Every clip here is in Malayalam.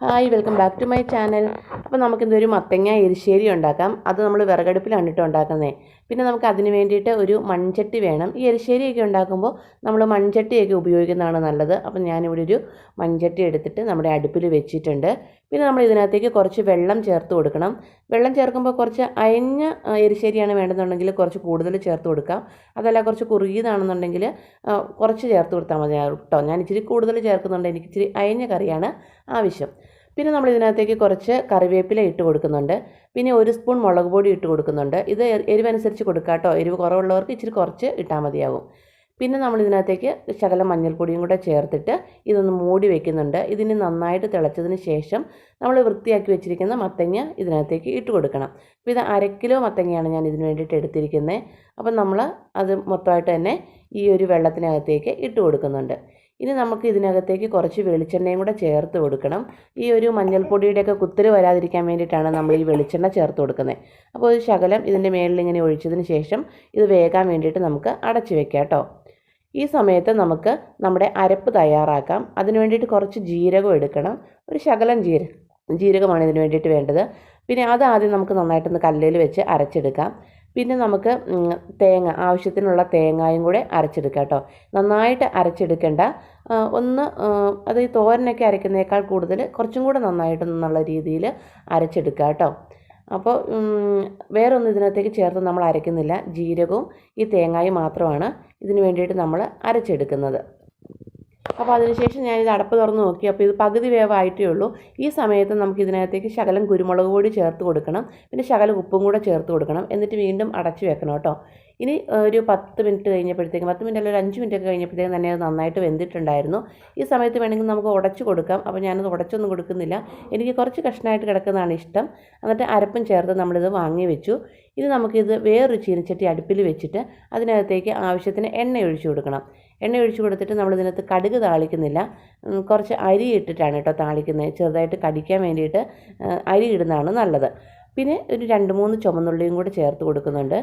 Hi welcome back to my channel അപ്പോൾ നമുക്കിന്നൊരു മത്തങ്ങ എരിശ്ശേരി ഉണ്ടാക്കാം. അത് നമ്മൾ വിറകടുപ്പിലാണ് ഇട്ട് ഉണ്ടാക്കുന്നത് പിന്നെ നമുക്ക് അതിന് വേണ്ടിയിട്ട് ഒരു മൺചട്ടി വേണം. ഈ എരിശ്ശേരിയൊക്കെ ഉണ്ടാക്കുമ്പോൾ നമ്മൾ മൺചട്ടിയൊക്കെ ഉപയോഗിക്കുന്നതാണ് നല്ലത്. അപ്പം ഞാനിവിടെ ഒരു മൺചട്ടി എടുത്തിട്ട് നമ്മുടെ അടുപ്പിൽ വെച്ചിട്ടുണ്ട്. പിന്നെ നമ്മൾ ഇതിനകത്തേക്ക് കുറച്ച് വെള്ളം ചേർത്ത് കൊടുക്കണം. വെള്ളം ചേർക്കുമ്പോൾ കുറച്ച് അയഞ്ഞ എരിശ്ശേരിയാണ് വേണ്ടതെന്നുണ്ടെങ്കിൽ കുറച്ച് കൂടുതൽ ചേർത്ത് കൊടുക്കാം. അതല്ല കുറച്ച് കുറുകിയതാണെന്നുണ്ടെങ്കിൽ കുറച്ച് ചേർത്ത് കൊടുത്താൽ മതി കേട്ടോ. ഞാൻ ഇച്ചിരി കൂടുതൽ ചേർക്കുന്നുണ്ട്. എനിക്ക് ഇച്ചിരി അയഞ്ഞ കറിയാണ് ആവശ്യം. പിന്നെ നമ്മൾ ഇതിനകത്തേക്ക് കുറച്ച് കറിവേപ്പില ഇട്ട് കൊടുക്കുന്നുണ്ട്. പിന്നെ ഒരു സ്പൂൺ മുളക് പൊടി ഇട്ട് കൊടുക്കുന്നുണ്ട്. ഇത് എരിവനുസരിച്ച് കൊടുക്കാം കേട്ടോ. എരിവ് കുറവുള്ളവർക്ക് ഇച്ചിരി കുറച്ച് ഇട്ടാൽ മതിയാകും പിന്നെ നമ്മൾ ഇതിനകത്തേക്ക് ശകലം മഞ്ഞൾപ്പൊടിയും കൂടെ ചേർത്തിട്ട് ഇതൊന്ന് മൂടി വെക്കുന്നുണ്ട്. ഇതിന് നന്നായിട്ട് തിളച്ചതിന് ശേഷം നമ്മൾ വൃത്തിയാക്കി വെച്ചിരിക്കുന്ന മത്തങ്ങ ഇതിനകത്തേക്ക് ഇട്ട് കൊടുക്കണം. അപ്പോൾ ഇത് അര കിലോ മത്തങ്ങയാണ് ഞാൻ ഇതിന് വേണ്ടിയിട്ട് എടുത്തിരിക്കുന്നത്. അപ്പം നമ്മൾ അത് മൊത്തമായിട്ട് തന്നെ ഈ ഒരു വെള്ളത്തിനകത്തേക്ക് ഇട്ട് കൊടുക്കുന്നുണ്ട്. ഇനി നമുക്ക് ഇതിനകത്തേക്ക് കുറച്ച് വെളിച്ചെണ്ണയും കൂടെ ചേർത്ത് കൊടുക്കണം. ഈ ഒരു മഞ്ഞൾപ്പൊടിയുടെയൊക്കെ കുത്തൽ വരാതിരിക്കാൻ വേണ്ടിയിട്ടാണ് നമ്മൾ ഈ വെളിച്ചെണ്ണ ചേർത്ത് കൊടുക്കുന്നത്. അപ്പോൾ ഒരു ശകലം ഇതിന്റെ മേളിൽ ഇങ്ങനെ ഒഴിച്ചതിന് ശേഷം ഇത് വേകാൻ വേണ്ടിയിട്ട് നമുക്ക് അടച്ചു വെക്കാം കേട്ടോ. ഈ സമയത്ത് നമുക്ക് നമ്മുടെ അരപ്പ് തയ്യാറാക്കാം. അതിന് വേണ്ടിയിട്ട് കുറച്ച് ജീരകം എടുക്കണം. ഒരു ശകലം ജീര ജീരകമാണ് ഇതിന് വേണ്ടിയിട്ട് വേണ്ടത്. പിന്നെ അത് ആദ്യം നമുക്ക് നന്നായിട്ടൊന്ന് കല്ലിൽ വെച്ച് അരച്ചെടുക്കാം. പിന്നെ നമുക്ക് തേങ്ങ ആവശ്യത്തിനുള്ള തേങ്ങായും കൂടെ അരച്ചെടുക്കാം കേട്ടോ. നന്നായിട്ട് അരച്ചെടുക്കേണ്ട ഒന്ന് അത് ഈ തോരനൊക്കെ അരയ്ക്കുന്നതിനേക്കാൾ കൂടുതൽ കുറച്ചും കൂടെ നന്നായിട്ട് എന്നുള്ള രീതിയിൽ അരച്ചെടുക്കുക കേട്ടോ. അപ്പോൾ വേറൊന്നും ഇതിനകത്തേക്ക് ചേർത്ത് നമ്മൾ അരയ്ക്കുന്നില്ല ജീരകവും ഈ തേങ്ങായും മാത്രമാണ് ഇതിന് വേണ്ടിയിട്ട് നമ്മൾ അരച്ചെടുക്കുന്നത്. അപ്പോൾ അതിനുശേഷം ഞാനിത് അടപ്പ് തുറന്ന് നോക്കി. അപ്പോൾ ഇത് പകുതി വേവായിട്ടേ ഉള്ളൂ. ഈ സമയത്ത് നമുക്ക് ഇതിനകത്തേക്ക് ശകലം കുരുമുളക് പൊടി ചേർത്ത് കൊടുക്കണം. പിന്നെ ശകലം ഉപ്പും കൂടെ ചേർത്ത് കൊടുക്കണം. എന്നിട്ട് വീണ്ടും അടച്ചു വെക്കണം കേട്ടോ. ഇനി ഒരു പത്ത് മിനിറ്റ് കഴിഞ്ഞപ്പോഴത്തേക്കും പത്ത് മിനിറ്റ് അല്ല ഒരു അഞ്ച് മിനിറ്റ് ഒക്കെ കഴിഞ്ഞപ്പോഴത്തേക്കും തന്നെ അത് നന്നായിട്ട് വെന്തിട്ടുണ്ടായിരുന്നു. ഈ സമയത്ത് വേണമെങ്കിൽ നമുക്ക് ഉടച്ചു കൊടുക്കാം. അപ്പോൾ ഞാനത് ഉടച്ചൊന്നും കൊടുക്കുന്നില്ല. എനിക്ക് കുറച്ച് കഷ്ണമായിട്ട് കിടക്കുന്നതാണ് ഇഷ്ടം. എന്നിട്ട് അരപ്പും ചേർത്ത് നമ്മളിത് വാങ്ങി വെച്ചു. ഇനി നമുക്കിത് വേറൊരു ചീനച്ചട്ടി അടുപ്പിൽ വെച്ചിട്ട് അതിനകത്തേക്ക് ആവശ്യത്തിന് എണ്ണ ഒഴിച്ചു കൊടുക്കണം. എണ്ണ ഒഴിച്ചു കൊടുത്തിട്ട് നമ്മളിതിനകത്ത് കടുക് താളിക്കുന്നില്ല. കുറച്ച് അരി ഇട്ടിട്ടാണ് കേട്ടോ താളിക്കുന്നത്. ചെറുതായിട്ട് കടിക്കാൻ വേണ്ടിയിട്ട് അരി ഇടുന്നതാണ് നല്ലത്. പിന്നെ ഒരു രണ്ട് മൂന്ന് ചുമന്നുള്ളിയും കൂടെ ചേർത്ത് കൊടുക്കുന്നുണ്ട്.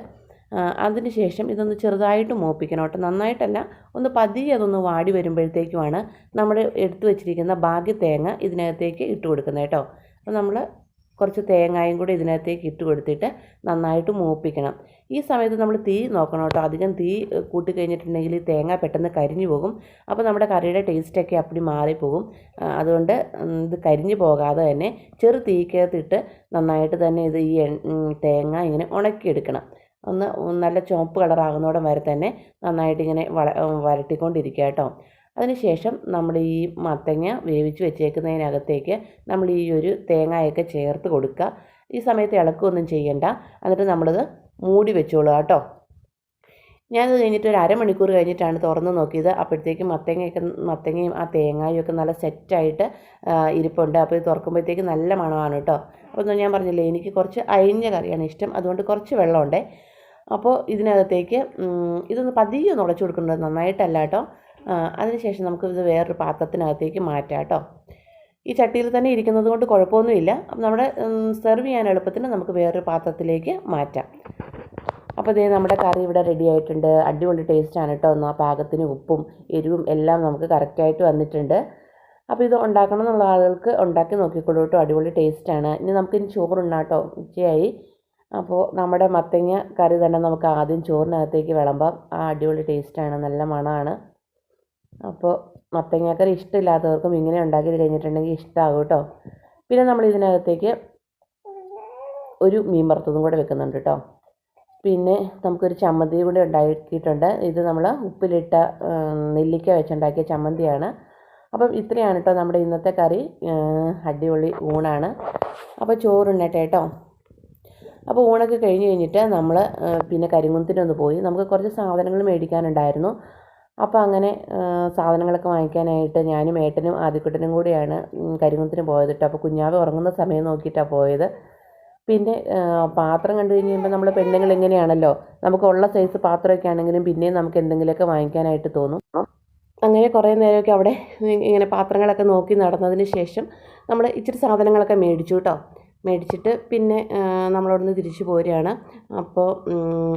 ആ, അതിന് ശേഷം ഇതൊന്ന് ചെറുതായിട്ട് മൂപ്പിക്കണം കേട്ടോ. നന്നായിട്ടല്ല ഒന്ന് പതിയെ അതൊന്ന് വാടി വരുമ്പോഴത്തേക്കുമാണ് നമ്മൾ എടുത്തു വെച്ചിരിക്കുന്ന ബാക്കി തേങ്ങ ഇതിനകത്തേക്ക് ഇട്ട് കൊടുക്കുന്നത് കേട്ടോ. അപ്പോൾ നമ്മൾ കുറച്ച് തേങ്ങായും കൂടി ഇതിനകത്തേക്ക് ഇട്ട് കൊടുത്തിട്ട് നന്നായിട്ട് മൂപ്പിക്കണം. ഈ സമയത്ത് നമ്മൾ തീ നോക്കണം കേട്ടോ. അധികം തീ കൂട്ടിക്കഴിഞ്ഞിട്ടുണ്ടെങ്കിൽ തേങ്ങ പെട്ടെന്ന് കരിഞ്ഞു പോകും. അപ്പോൾ നമ്മുടെ കറിയുടെ ടേസ്റ്റൊക്കെ അപ്പടി മാറിപ്പോകും. അതുകൊണ്ട് ഇത് കരിഞ്ഞു പോകാതെ തന്നെ ചെറു തീക്കകത്തിട്ട് നന്നായിട്ട് തന്നെ ഇത് ഈ തേങ്ങ ഇങ്ങനെ ഉണക്കിയെടുക്കണം. ഒന്ന് നല്ല ചുവപ്പ് കളറാകുന്നോടം വരെ തന്നെ നന്നായിട്ട് ഇങ്ങനെ വള വരട്ടിക്കൊണ്ടിരിക്കുക കേട്ടോ. അതിനുശേഷം നമ്മൾ ഈ മത്തങ്ങ വേവിച്ച് വെച്ചേക്കുന്നതിനകത്തേക്ക് നമ്മൾ ഈ ഒരു തേങ്ങയൊക്കെ ചേർത്ത് കൊടുക്കുക. ഈ സമയത്ത് ഇളക്കുകയൊന്നും ചെയ്യണ്ട. എന്നിട്ട് നമ്മളിത് മൂടി വെച്ചോളുക കേട്ടോ. ഞാനത് കഴിഞ്ഞിട്ട് ഒരു അരമണിക്കൂർ കഴിഞ്ഞിട്ടാണ് തുറന്ന് നോക്കിയത്. അപ്പോഴത്തേക്കും മത്തങ്ങയൊക്കെ മത്തങ്ങയും ആ തേങ്ങയും ഒക്കെ നല്ല സെറ്റായിട്ട് ഇരിപ്പുണ്ട്. അപ്പോൾ ഇത് തുറക്കുമ്പോഴത്തേക്ക് നല്ല മണമാണ് കേട്ടോ. അപ്പോൾ ഞാൻ പറഞ്ഞില്ലേ എനിക്ക് കുറച്ച് അയിഞ്ഞ കറിയാണ് ഇഷ്ടം. അതുകൊണ്ട് കുറച്ച് വെള്ളമുണ്ടേ. അപ്പോൾ ഇതിനകത്തേക്ക് ഇതൊന്ന് പതിയെ ഒന്ന് ഉടച്ചു കൊടുക്കേണ്ടത് നന്നായിട്ടല്ല കേട്ടോ. അതിനുശേഷം നമുക്ക് ഇത് വേറൊരു പാത്രത്തിനകത്തേക്ക് മാറ്റാം കേട്ടോ. ഈ ചട്ടിയിൽ തന്നെ ഇരിക്കുന്നത് കൊണ്ട് കുഴപ്പമൊന്നുമില്ല. നമ്മുടെ സെർവ് ചെയ്യാൻ എളുപ്പത്തിന് നമുക്ക് വേറൊരു പാത്രത്തിലേക്ക് മാറ്റാം. അപ്പോൾ ഇതേ നമ്മുടെ കറി ഇവിടെ റെഡി ആയിട്ടുണ്ട്. അടിപൊളി ടേസ്റ്റാണ് കേട്ടോ. ആ പാകത്തിന് ഉപ്പും എരിവും എല്ലാം നമുക്ക് കറക്റ്റായിട്ട് വന്നിട്ടുണ്ട്. അപ്പോൾ ഇത് ഉണ്ടാക്കണം എന്നുള്ള ആളുകൾക്ക് ഉണ്ടാക്കി നോക്കിക്കോളൂ കേട്ടോ. അടിപൊളി ടേസ്റ്റാണ് ഇനി നമുക്കിനി ചോറുണ്ടാട്ടോ ഉച്ചയായി. അപ്പോൾ നമ്മുടെ മത്തങ്ങ കറി തന്നെ നമുക്ക് ആദ്യം ചോറിനകത്തേക്ക് വിളമ്പാം. ആ അടിപൊളി ടേസ്റ്റാണ് നല്ല മണമാണ്. അപ്പോൾ മത്തങ്ങാക്കറി ഇഷ്ടമില്ലാത്തവർക്കും ഇങ്ങനെ ഉണ്ടാക്കി കഴിഞ്ഞിട്ടുണ്ടെങ്കിൽ ഇഷ്ടമാകും കേട്ടോ. പിന്നെ നമ്മൾ ഇതിനകത്തേക്ക് ഒരു മീൻ വറുത്തതും കൂടെ വെക്കുന്നുണ്ട് കേട്ടോ. പിന്നെ നമുക്കൊരു ചമ്മന്തി കൂടി ഉണ്ടാക്കിയിട്ടുണ്ട്. ഇത് നമ്മൾ ഉപ്പിലിട്ട നെല്ലിക്ക വെച്ചുണ്ടാക്കിയ ചമ്മന്തിയാണ്. അപ്പം ഇത്രയാണ് കേട്ടോ നമ്മുടെ ഇന്നത്തെ കറി. അടിപൊളി ഊണാണ്. അപ്പോൾ ചോറുണ്ണട്ടെ കേട്ടോ. അപ്പോൾ ഊണൊക്കെ കഴിഞ്ഞ് കഴിഞ്ഞിട്ട് നമ്മൾ പിന്നെ കരിമുന്തിനൊന്ന് പോയി. നമുക്ക് കുറച്ച് സാധനങ്ങൾ മേടിക്കാനുണ്ടായിരുന്നു. അപ്പോൾ അങ്ങനെ സാധനങ്ങളൊക്കെ വാങ്ങിക്കാനായിട്ട് ഞാനും ഏട്ടനും ആദ്യക്കുട്ടനും കൂടിയാണ് ഉം, കരിങ്കുന്തിന് പോയത് കേട്ടോ അപ്പോൾ കുഞ്ഞാവ് ഉറങ്ങുന്ന സമയം നോക്കിയിട്ടാണ് പോയത്. പിന്നെ പാത്രം കണ്ടു കഴിഞ്ഞ് കഴിയുമ്പോൾ നമ്മൾ പെണ്ണുങ്ങൾ എങ്ങനെയാണല്ലോ? നമുക്കുള്ള സൈസ് പാത്രമൊക്കെ ആണെങ്കിലും പിന്നെയും നമുക്ക് എന്തെങ്കിലുമൊക്കെ വാങ്ങിക്കാനായിട്ട് തോന്നും. അങ്ങനെ കുറേ നേരമൊക്കെ അവിടെ ഇങ്ങനെ പാത്രങ്ങളൊക്കെ നോക്കി നടന്നതിന് ശേഷം നമ്മൾ ഇച്ചിരി സാധനങ്ങളൊക്കെ മേടിച്ചു കേട്ടോ മേടിച്ചിട്ട് പിന്നെ നമ്മളവിടുന്ന് തിരിച്ചു പോരുകയാണ്. അപ്പോൾ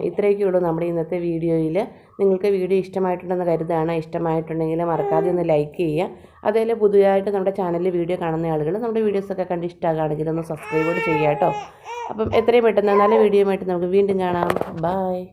ഇത്രയൊക്കെ ഉള്ളൂ നമ്മുടെ ഇന്നത്തെ വീഡിയോയിൽ നിങ്ങൾക്ക് വീഡിയോ ഇഷ്ടമായിട്ടുണ്ടെന്ന് കരുതാണ് ഇഷ്ടമായിട്ടുണ്ടെങ്കിൽ മറക്കാതെ ഒന്ന് ലൈക്ക് ചെയ്യുക. അതേപോലെ പുതിയതായിട്ട് നമ്മുടെ ചാനലിൽ വീഡിയോ കാണുന്ന ആളുകൾ നമ്മുടെ വീഡിയോസൊക്കെ കണ്ട് ഇഷ്ടമാകുകയാണെങ്കിൽ ഒന്ന് സബ്സ്ക്രൈബ് കൂടി ചെയ്യുക കേട്ടോ. അപ്പം എത്രയും പെട്ടെന്ന് നല്ല വീഡിയോയുമായിട്ട് നമുക്ക് വീണ്ടും കാണാം. ബായ്